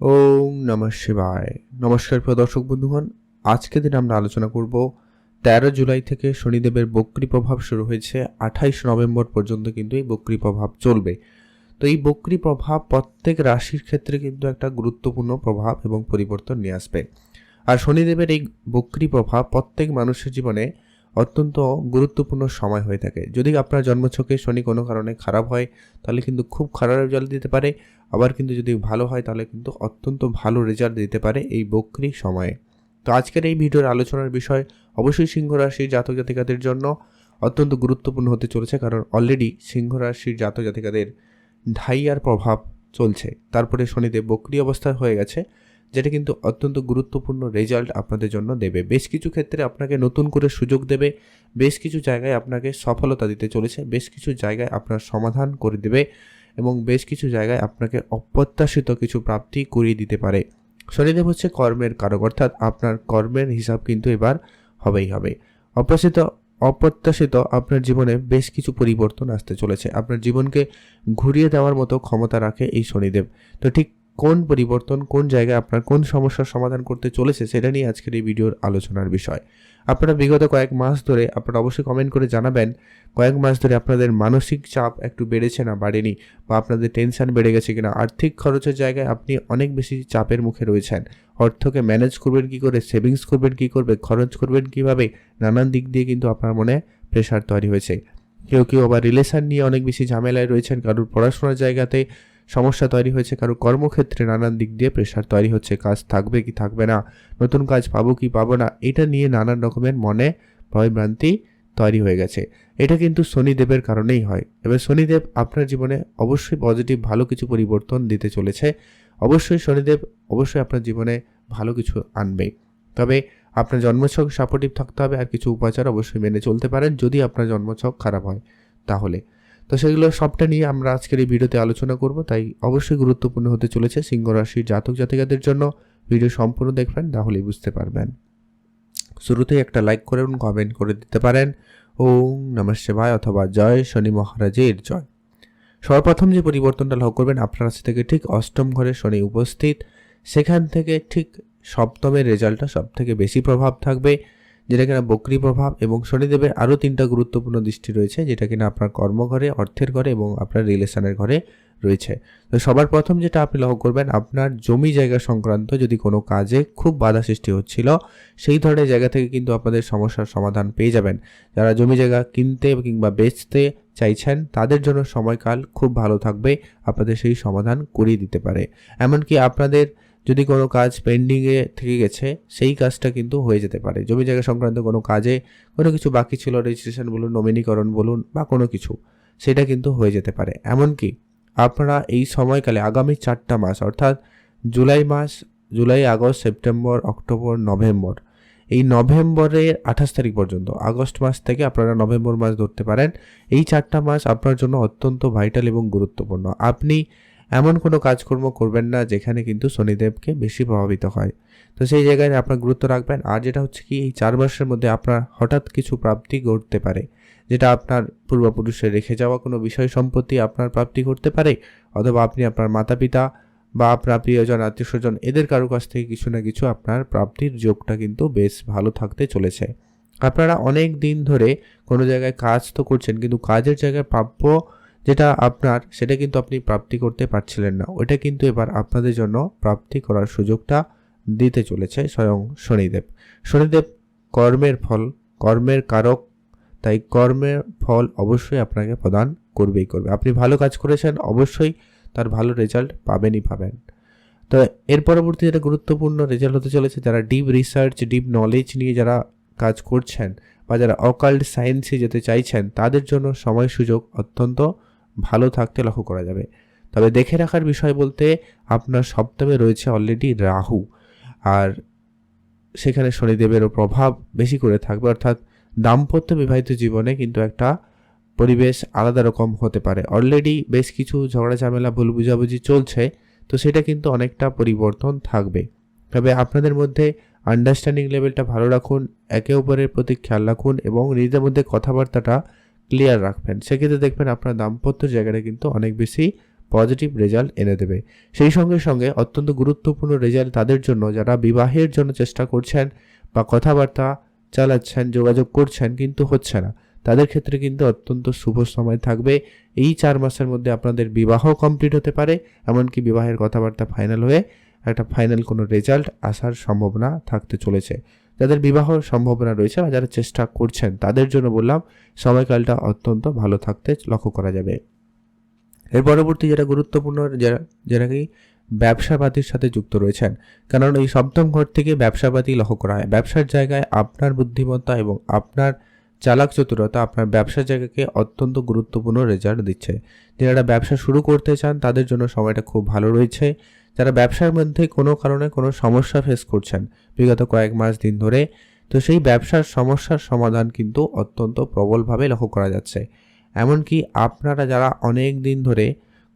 ওম নমঃ শিবায়। নমস্কার প্রিয় দর্শক বন্ধুগণ, আজকে দিন আমরা আলোচনা করব, তেরো জুলাই থেকে শনিদেবের বক্রি প্রভাব শুরু হয়েছে, আঠাইশ নভেম্বর পর্যন্ত কিন্তু এই বক্রি প্রভাব চলবে। তো এই বক্রি প্রভাব প্রত্যেক রাশির ক্ষেত্রে কিন্তু একটা গুরুত্বপূর্ণ প্রভাব এবং পরিবর্তন নিয়ে আসবে। আর শনিদেবের এই বক্রি প্রভাব প্রত্যেক মানুষের জীবনে অত্যন্ত গুরুত্বপূর্ণ সময় হয়ে থাকে। যদি আপনার জন্মছকে শনি কোনো কারণে খারাপ হয়, তাহলে কিন্তু খুব খারাপ রেজাল্ট দিতে পারে। আবার কিন্তু যদি ভালো হয়, তাহলে কিন্তু অত্যন্ত ভালো রেজাল্ট দিতে পারে এই বক্রি সময়ে। তো আজকের এই ভিডিওর আলোচনার বিষয় অবশ্যই সিংহ রাশির জাতক জাতিকাদের জন্য অত্যন্ত গুরুত্বপূর্ণ হতে চলেছে, কারণ অলরেডি সিংহ রাশির জাতক জাতিকাদের ঢাইয়ার প্রভাব চলছে। তারপরে শনিদেব বক্রি অবস্থায় হয়ে গেছে। যেটা কিন্তু অত্যন্ত গুরুত্বপূর্ণ রেজাল্ট আপনাদের জন্য দেবে। বেশ কিছু ক্ষেত্রে আপনাকে নতুন করে সুযোগ দেবে, বেশ কিছু জায়গায় আপনাকে সফলতা দিতে চলেছে, বেশ কিছু জায়গায় আপনার সমাধান করে দেবে এবং বেশ কিছু জায়গায় আপনাকে অপ্রত্যাশিত কিছু প্রাপ্তি করিয়ে দিতে পারে। শনিদেব হচ্ছে কর্মের কারক, অর্থাৎ আপনার কর্মের হিসাব কিন্তু এবার হবেই হবে। অপ্রসিত অপ্রত্যাশিত আপনার জীবনে বেশ কিছু পরিবর্তন আসতে চলেছে। আপনার জীবনকে ঘুরিয়ে দেওয়ার মতো ক্ষমতা রাখে এই শনিদেব। তো ঠিক কোন পরিবর্তন, কোন জায়গায় আপনার কোন সমস্যার সমাধান করতে চলেছে সেটা নিয়ে আজকের এই ভিডিওর আলোচনার বিষয়। আপনারা বিগত কয়েক মাস ধরে আপনারা অবশ্যই কমেন্ট করে জানাবেন, কয়েক মাস ধরে আপনাদের মানসিক চাপ একটু বেড়েছে না, বাড়েনি বা আপনাদের টেনশন বেড়ে গেছে কিনা, আর্থিক খরচের জায়গায় আপনি অনেক বেশি চাপের মুখে রয়েছেন। অর্থকে ম্যানেজ করবেন কি করে সেভিংস করবেন কি করবে, খরচ করবেন কীভাবে, নানান দিক দিয়ে কিন্তু আপনার মনে প্রেশার তৈরি হয়েছে। কেউ কেউ আবার রিলেশন নিয়ে অনেক বেশি ঝামেলায় রয়েছেন, কারোর পড়াশোনার জায়গাতে সমস্যা তৈরি হয়েছে, কারও কর্মক্ষেত্রে নানান দিক দিয়ে প্রেশার তৈরি হচ্ছে, কাজ থাকবে কি থাকবে না, নতুন কাজ পাবো কি পাবো না, এটা নিয়ে নানান রকমের মনে ভয়ভ্রান্তি তৈরি হয়ে গেছে। এটা কিন্তু শনিদেবের কারণেই হয়। এবার শনিদেব আপনার জীবনে অবশ্যই পজিটিভ ভালো কিছু পরিবর্তন দিতে চলেছে। অবশ্যই শনিদেব অবশ্যই আপনার জীবনে ভালো কিছু আনবে। তবে আপনার জন্মছক সাপোর্টিভ থাকতে হবে, আর কিছু উপাচার অবশ্যই মেনে চলতে পারেন, যদি আপনার জন্মছক খারাপ হয়, তাহলে। তো সেগুলো সবটা নিয়ে আমরা আজকের এই ভিডিওতে আলোচনা করব। তাই অবশ্যই গুরুত্বপূর্ণ হতে চলেছে সিংহ রাশির জাতক জাতিকাদের জন্য। ভিডিও সম্পূর্ণ দেখবেন, তাহলেই বুঝতে পারবেন। শুরুতেই একটা লাইক করে এবং কমেন্ট করে দিতে পারেন। ওম নমঃ শিবায় অথবা জয় শনি মহারাজের জয়। সর্বপ্রথম যে পরিবর্তনটা লক্ষ্য করবেন, আপনার রাশি থেকে ঠিক অষ্টম ঘরে শনি উপস্থিত। সেখান থেকে ঠিক সপ্তমের রেজাল্টটা সব থেকে বেশি প্রভাব থাকবে। যেটা কিনা বকরি প্রভাব এবং শনিদেবের আরও তিনটা গুরুত্বপূর্ণ দৃষ্টি রয়েছে, যেটা কিনা আপনার কর্মঘরে অর্থের ঘরে এবং আপনার রিলেশনের ঘরে রয়েছে। তো সবার প্রথম যেটা আপনি লক্ষ্য করবেন, আপনার জমি জায়গা সংক্রান্ত যদি কোনো কাজে খুব বাধা সৃষ্টি হচ্ছিল, সেই ধরনের জায়গা থেকে কিন্তু আপনাদের সমস্যার সমাধান পেয়ে যাবেন। যারা জমি জায়গা কিনতে কিংবা বেচতে চাইছেন, তাদের জন্য সময়কাল খুব ভালো থাকবে, আপনাদের সেই সমাধান করিয়ে দিতে পারে। এমনকি আপনাদের যদি কোনো কাজ পেন্ডিংয়ে থেকে গেছে, সেই কাজটা কিন্তু হয়ে যেতে পারে। জমি জায়গা সংক্রান্ত কোনো কাজে কোনো কিছু বাকি ছিল রেজিস্ট্রেশন বলুন নমিনীকরণ বলুন বা কোনো কিছু, সেটা কিন্তু হয়ে যেতে পারে। এমনকি আপনারা এই সময়কালে আগামী চারটা মাস, অর্থাৎ জুলাই মাস, July, August, September, October, November, এই নভেম্বরের আঠাশ তারিখ পর্যন্ত, আগস্ট মাস থেকে আপনারা নভেম্বর মাস ধরতে পারেন। এই চারটা মাস আপনার জন্য অত্যন্ত ভাইটাল এবং গুরুত্বপূর্ণ। আপনি এমন কোনো কাজকর্ম করবেন না যেখানে কিন্তু শনিদেবকে বেশি প্রভাবিত হয়। তো সেই জায়গায় আপনার গুরুত্ব রাখবেন। আর যেটা হচ্ছে কি, এই চার মাসের মধ্যে আপনার হঠাৎ কিছু প্রাপ্তি ঘটতে পারে। যেটা আপনার পূর্বপুরুষের রেখে যাওয়া কোনো বিষয় সম্পত্তি আপনার প্রাপ্তি করতে পারে, অথবা আপনি আপনার মাতা পিতা বা আপনার প্রিয়জন আত্মীয় স্বজন এদের কারও কাছ থেকে কিছু না কিছু আপনার প্রাপ্তির যোগটা কিন্তু বেশ ভালো থাকতে চলেছে। আপনারা অনেক দিন ধরে কোনো জায়গায় কাজ তো করছেন, কিন্তু কাজের জায়গায় প্রাপ্য যেটা আপনার, সেটা কিন্তু আপনি প্রাপ্তি করতে পারছিলেন না। ওটা কিন্তু এবার আপনাদের জন্য প্রাপ্তি করার সুযোগটা দিতে চলেছে স্বয়ং শনিদেব। শনিদেব কর্মের ফল, কর্মের কারক, তাই কর্মের ফল অবশ্যই আপনাকে প্রদান করবেই করবে। আপনি ভালো কাজ করেছেন, অবশ্যই তার ভালো রেজাল্ট পাবেনই পাবেন। তো এর পরবর্তী যেটা গুরুত্বপূর্ণ রেজাল্ট হতে চলেছে, যারা ডিপ রিসার্চ, ডিপ নলেজ নিয়ে যারা কাজ করছেন বা যারা অকাল্ট সায়েন্সে যেতে চাইছেন, তাদের জন্য সময় সুযোগ অত্যন্ত ভালো থাকতে লক্ষ্য করা যাবে। তবে দেখে রাখার বিষয় বলতে আপনার সপ্তমে রয়েছে অলরেডি রাহু। আর সেখানে শনিদেবেরও প্রভাব বেশি করে থাকবে। অর্থাৎ দাম্পত্য বিবাহিত জীবনে কিন্তু একটা পরিবেশ আলাদা রকম হতে পারে। অলরেডি বেশ কিছু ঝগড়া ঝামেলা ভুল বুঝাবুঝি চলছে, তো সেটা কিন্তু অনেকটা পরিবর্তন থাকবে। তবে আপনাদের মধ্যে আন্ডারস্ট্যান্ডিং লেভেলটা ভালো রাখুন, একে অপরের প্রতি খেয়াল রাখুন এবং নিজেদের মধ্যে কথাবার্তাটা ক্লিয়ার রাখবেন। সেক্ষেত্রে দেখবেন আপনার দাম্পত্য জায়গাটা কিন্তু অনেক বেশি পজিটিভ রেজাল্ট এনে দেবে। সেই সঙ্গে সঙ্গে অত্যন্ত গুরুত্বপূর্ণ রেজাল্ট তাদের জন্য, যারা বিবাহের জন্য চেষ্টা করছেন বা কথাবার্তা চালাচ্ছেন, যোগাযোগ করছেন কিন্তু হচ্ছে না। তাদের ক্ষেত্রে কিন্তু অত্যন্ত শুভ সময় থাকবে। এই চার মাসের মধ্যে আপনাদের বিবাহ কমপ্লিট হতে পারে, এমনকি বিবাহের কথাবার্তা ফাইনাল হয়ে একটা ফাইনাল কোনো রেজাল্ট আসার সম্ভাবনা থাকতে চলেছে। যাদের বিবাহ সম্ভাবনা রয়েছে বা যারা চেষ্টা করছেন, তাদের জন্য বললাম, সময়কালটা অত্যন্ত ভালো থাকতে লক্ষ্য করা যাবে। এর পরবর্তী যেটা গুরুত্বপূর্ণ, যারা যারা কি ব্যবসাপাতির সাথে যুক্ত রয়েছেন, কারণ এই সপ্তম ঘর থেকে ব্যবসাপাতি লক্ষ্য করা হয়। ব্যবসার জায়গায় আপনার বুদ্ধিমত্তা এবং আপনার চালাক চতুরতা আপনার ব্যবসার জায়গাকে অত্যন্ত গুরুত্বপূর্ণ রেজাল্ট দিচ্ছে। যারা ব্যবসা শুরু করতে চান, তাদের জন্য সময়টা খুব ভালো রয়েছে। যারা ব্যবসার মধ্যে কোনো কারণে কোনো সমস্যা ফেস করছেন বিগত কয়েক মাস দিন ধরে, তো সেই ব্যবসার সমস্যার সমাধান কিন্তু অত্যন্ত প্রবলভাবে লক্ষ্য করা যাচ্ছে। এমনকি আপনারা যারা অনেক দিন ধরে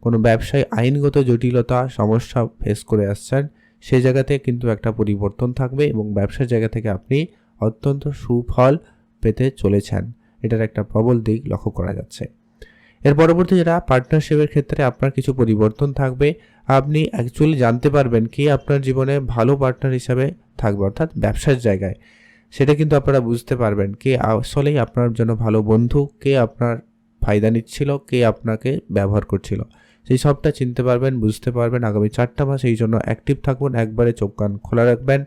কোনো ব্যবসায় আইনগত জটিলতা, সমস্যা ফেস করে আসছেন সেই জায়গাতে কিন্তু একটা পরিবর্তন থাকবে এবং ব্যবসার জায়গা থেকে আপনি অত্যন্ত সুফল পেতে চলেছেন। এটার একটা প্রবল দিক লক্ষ্য করা যাচ্ছে। এর পরবর্তী যেটা পার্টনারশিপের ক্ষেত্রে আপনার কিছু পরিবর্তন থাকবে। আপনি অ্যাকচুয়ালি জানতে পারবেন কে আপনার জীবনে ভালো পার্টনার হিসাবে থাকবে, অর্থাৎ ব্যবসার জায়গায়। সেটা কিন্তু আপনারা বুঝতে পারবেন কে আসলেই আপনার জন্য ভালো বন্ধু, কে আপনার ফায়দা নিচ্ছিল, কে আপনাকে ব্যবহার করছিল। সেই সবটা চিনতে পারবেন, বুঝতে পারবেন। আগামী চারটা মাস এই জন্য অ্যাক্টিভ থাকুন, একবারে চোখ কান খোলা রাখবেন।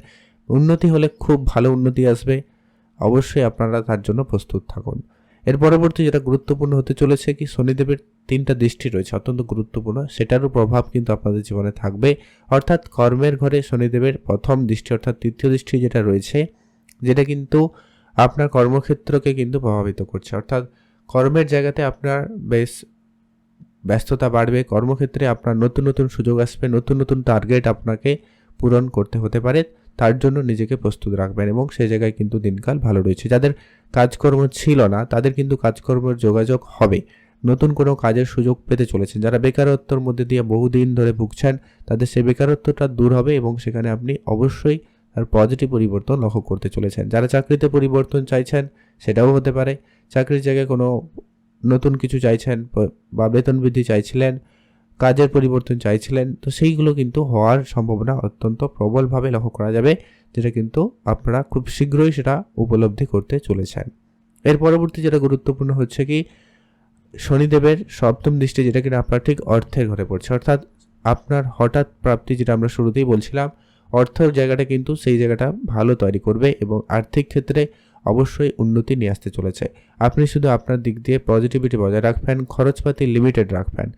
উন্নতি হলে খুব ভালো উন্নতি আসবে। অবশ্যই আপনারা তার জন্য প্রস্তুত থাকুন। এর পরবর্তী যেটা গুরুত্বপূর্ণ হতে চলেছে কি শনিদেবের তিনটা দৃষ্টি রয়েছে, অত্যন্ত গুরুত্বপূর্ণ। সেটারও প্রভাব কিন্তু আপনাদের জীবনে থাকবে। অর্থাৎ কর্মের ঘরে শনিদেবের প্রথম দৃষ্টি অর্থাৎ তৃতীয় দৃষ্টি যেটা রয়েছে, যেটা কিন্তু আপনার কর্মক্ষেত্রকে কিন্তু প্রভাবিত করছে। অর্থাৎ কর্মের জায়গাতে আপনার বেশ ব্যস্ততা বাড়বে, কর্মক্ষেত্রে আপনার নতুন নতুন সুযোগ আসবে, নতুন নতুন টার্গেট আপনাকে পূরণ করতে হতে পারে। তার জন্য নিজেকে প্রস্তুত রাখবেন এবং সেই জায়গায় কিন্তু দিনকাল ভালো রয়েছে। যাদের কাজকর্ম ছিল না, তাদের কিন্তু কাজকর্মের যোগাযোগ হবে। নতুন কোনো কাজের সুযোগ পেতে চলেছেন। যারা বেকারত্বর মধ্যে দিয়ে বহুদিন ধরে ভুগছেন, তাদের সেই বেকারত্বটা দূর হবে এবং সেখানে আপনি অবশ্যই তার পজিটিভ পরিবর্তন লক্ষ্য করতে চলেছেন। যারা চাকরিতে পরিবর্তন চাইছেন, সেটাও হতে পারে। চাকরির জায়গায় কোনো নতুন কিছু চাইছেন বা বেতন বৃদ্ধি চাইছিলেন কাজের পরিবর্তন চাইছিলেন, তো সেইগুলো কিন্তু হওয়ার সম্ভাবনা অত্যন্ত প্রবলভাবে লক্ষ্য করা যাবে, যেটা কিন্তু আপনারা খুব শীঘ্রই সেটা উপলব্ধি করতে চলেছেন। এর পরবর্তী যেটা গুরুত্বপূর্ণ হচ্ছে কি, শনিদেবের সপ্তম দৃষ্টি যেটা কিনা আপনার ঠিক অর্থের ঘরে পড়ছে, অর্থাৎ আপনার হঠাৎ প্রাপ্তি যেটা আমরা শুরুতেই বলছিলাম, অর্থের জায়গাটা কিন্তু সেই জায়গাটা ভালো তৈরি করবে এবং আর্থিক ক্ষেত্রে অবশ্যই উন্নতি নিয়ে আসতে চলেছে। আপনি শুধু আপনার দিক দিয়ে পজিটিভিটি বজায় রাখবেন, খরচপাতি লিমিটেড রাখবেন।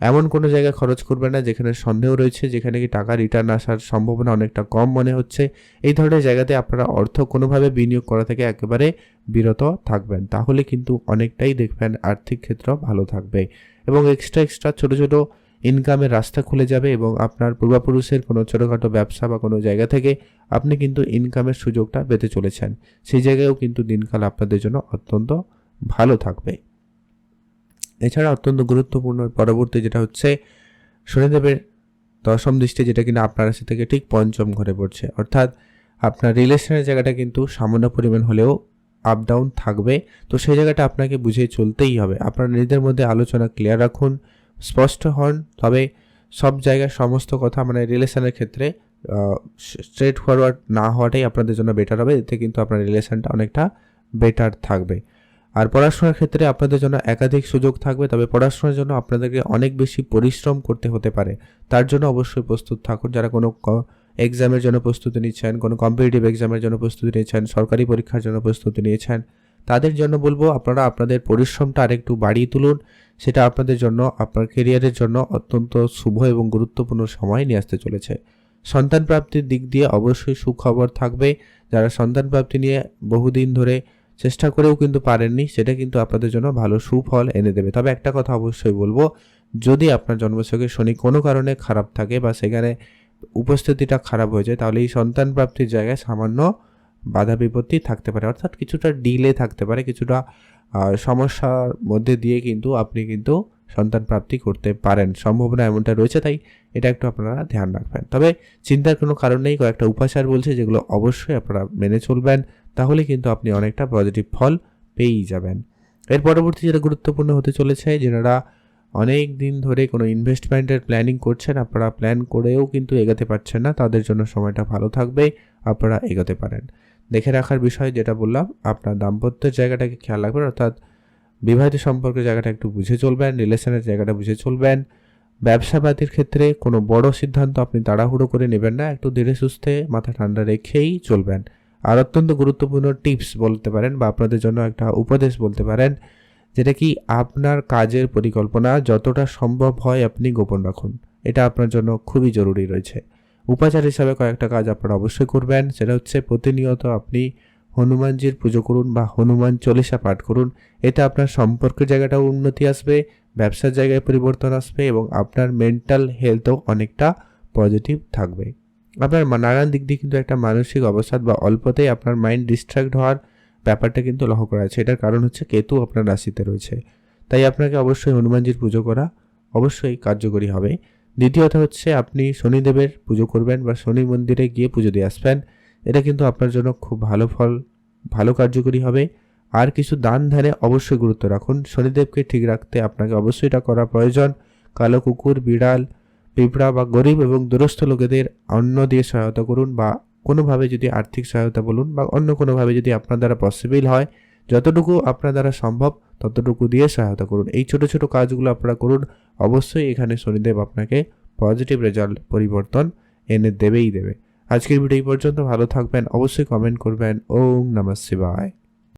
এমন কোনো জায়গায় খরচ করবে না যেখানে সন্দেহ রয়েছে, যেখানে কি টাকা রিটার্ন আসার সম্ভাবনা অনেকটা কম মনে হচ্ছে। এই ধরনের জায়গাতে আপনারা অর্থ কোনোভাবে বিনিয়োগ করা থেকে একেবারে বিরত থাকবেন। তাহলে কিন্তু অনেকটাই দেখবেন আর্থিক ক্ষেত্র ভালো থাকবে। এবং এক্সট্রা এক্সট্রা ছোটো ছোটো ইনকামের রাস্তা খুলে যাবে এবং আপনার পূর্বাপুরুষের কোনো ছোটোখাটো ব্যবসা বা কোনো জায়গা থেকে আপনি কিন্তু ইনকামের সুযোগটা পেতে চলেছেন। সেই জায়গায়ও কিন্তু দিনকাল আপনাদের জন্য অত্যন্ত ভালো থাকবে। এছাড়া অত্যন্ত গুরুত্বপূর্ণ পরবর্তী যেটা হচ্ছে শনিদেবের দশম দৃষ্টি, যেটা কিনা আপনার রাশি থেকে ঠিক পঞ্চম ঘরে পড়ছে। অর্থাৎ আপনার রিলেশনের জায়গাটা কিন্তু সামান্য পরিমাণ হলেও আপ ডাউন থাকবে। তো সেই জায়গাটা আপনাকে বুঝে চলতেই হবে। আপনার নিজেদের মধ্যে আলোচনা ক্লিয়ার রাখুন, স্পষ্ট হন। তবে সব জায়গায় সমস্ত কথা মানে রিলেশনের ক্ষেত্রে স্ট্রেট ফরওয়ার্ড না হওয়াটাই আপনাদের জন্য বেটার হবে। এতে কিন্তু আপনার রিলেশনটা অনেকটা বেটার থাকবে। আর পড়াশোনার ক্ষেত্রে আপনাদের জন্য একাধিক সুযোগ থাকবে, তবে পড়াশোনার জন্য আপনাদেরকে অনেক বেশি পরিশ্রম করতে হতে পারে। তার জন্য অবশ্যই প্রস্তুত থাকুন। যারা কোনো এক্সামের জন্য প্রস্তুতি নিচ্ছেন, কোনো কম্পিটিটিভ এক্সামের জন্য প্রস্তুতি নিয়েছেন সরকারি পরীক্ষার জন্য প্রস্তুতি নিয়েছেন তাদের জন্য বলব আপনারা আপনাদের পরিশ্রমটা আরেকটু বাড়িয়ে তুলুন। সেটা আপনাদের জন্য, আপনার কেরিয়ারের জন্য অত্যন্ত শুভ এবং গুরুত্বপূর্ণ সময় নিয়ে আসতে চলেছে। সন্তান প্রাপ্তির দিক দিয়ে অবশ্যই সুখবর থাকবে। যারা সন্তান প্রাপ্তি নিয়ে বহুদিন ধরে চেষ্টা করেও কিন্তু পারেননি, সেটা কিন্তু আপনাদের জন্য ভালো সুফল এনে দেবে। তবে একটা কথা অবশ্যই বলব, যদি আপনার জন্মছকে শনি কোনো কারণে খারাপ থাকে বা সেখানে উপস্থিতিটা খারাপ হয়ে যায়, তাহলে এই সন্তান প্রাপ্তির জায়গায় সামান্য বাধা বিপত্তি থাকতে পারে। অর্থাৎ কিছুটা ডিলে থাকতে পারে, কিছুটা সমস্যার মধ্যে দিয়ে কিন্তু আপনি কিন্তু সন্তান প্রাপ্তি করতে পারেন। সম্ভাবনা এমনটা রয়েছে, তাই এটা একটু আপনারা ধ্যান রাখবেন। তবে চিন্তার কোনো কারণ নেই, কয়েকটা উপাচার বলছে, যেগুলো অবশ্যই আপনারা মেনে চলবেন। তাহলে কিন্তু আপনি অনেকটা পজিটিভ ফল পেয়েই যাবেন। এর পরবর্তী যেটা গুরুত্বপূর্ণ হতে চলেছে, যেনারা অনেক দিন ধরে কোনো ইনভেস্টমেন্টের প্ল্যানিং করছেন, আপনারা প্ল্যান করেও কিন্তু এগোতে পারছেন না, তাদের জন্য সময়টা ভালো থাকবে, আপনারা এগোতে পারেন। দেখে রাখার বিষয় যেটা বললাম, আপনার দাম্পত্যের জায়গাটাকে খেয়াল রাখবেন, অর্থাৎ বিবাহিত সম্পর্কের জায়গাটা একটু বুঝে চলবেন, রিলেশনের জায়গাটা বুঝে চলবেন। ব্যবসাবাদীর ক্ষেত্রে কোনো বড় সিদ্ধান্ত আপনি তাড়াহুড়ো করে নেবেন না, একটু ধীরে সুস্থে মাথা ঠান্ডা রেখেই চলবেন। আর অত্যন্ত গুরুত্বপূর্ণ টিপস বলতে পারেন বা আপনাদের জন্য একটা উপদেশ বলতে পারেন, যেটা কি আপনার কাজের পরিকল্পনা যতটা সম্ভব হয় আপনি গোপন রাখুন। এটা আপনার জন্য খুবই জরুরি রয়েছে। উপাচার হিসাবে কয়েকটা কাজ আপনারা অবশ্যই করবেন, সেটা হচ্ছে প্রতিনিয়ত আপনি হনুমানজির পুজো করুন বা হনুমান চল্লিশা পাঠ করুন। এটা আপনার সম্পর্কের জায়গাটাও উন্নতি আসবে, ব্যবসার জায়গায় পরিবর্তন আসবে এবং আপনার মেন্টাল হেলথও অনেকটা পজিটিভ থাকবে। আপনার নানান দিক দিয়ে কিন্তু একটা মানসিক অবসাদ বা অল্পতেই আপনার মাইন্ড ডিস্ট্র্যাক্ট হওয়ার ব্যাপারটা কিন্তু লক্ষ্য করা আছে এটার কারণ হচ্ছে কেতু আপনার রাশিতে রয়েছে। তাই আপনাকে অবশ্যই হনুমানজির পুজো করা অবশ্যই কার্যকরী হবে। দ্বিতীয়ত হচ্ছে আপনি শনিদেবের পুজো করবেন বা শনি মন্দিরে গিয়ে পুজো দিয়ে আসবেন। এটা কিন্তু আপনার জন্য খুব ভালো ফল, ভালো কার্যকরী হবে। আর কিছু দান ধ্যানে অবশ্যই গুরুত্ব রাখুন। শনিদেবকে ঠিক রাখতে আপনাকে অবশ্যই এটা করা প্রয়োজন। কালো কুকুর, বিড়াল পিঁপড়া বা গরিব এবং দুরস্থ লোকেদের অন্ন দিয়ে সহায়তা করুন বা কোনোভাবে যদি আর্থিক সহায়তা বলুন বা অন্য কোনোভাবে যদি আপনার দ্বারা পসিবল হয়, যতটুকু আপনার দ্বারা সম্ভব ততটুকু দিয়ে সহায়তা করুন। এই ছোট ছোট কাজগুলো আপনারা করুন, অবশ্যই এখানে শনিদেব আপনাকে পজিটিভ রেজাল্ট পরিবর্তন এনে দেবেই দেবে। আজকের ভিডিও এই পর্যন্ত, ভালো থাকবেন, অবশ্যই কমেন্ট করবেন। ওম নমঃ শিবায়।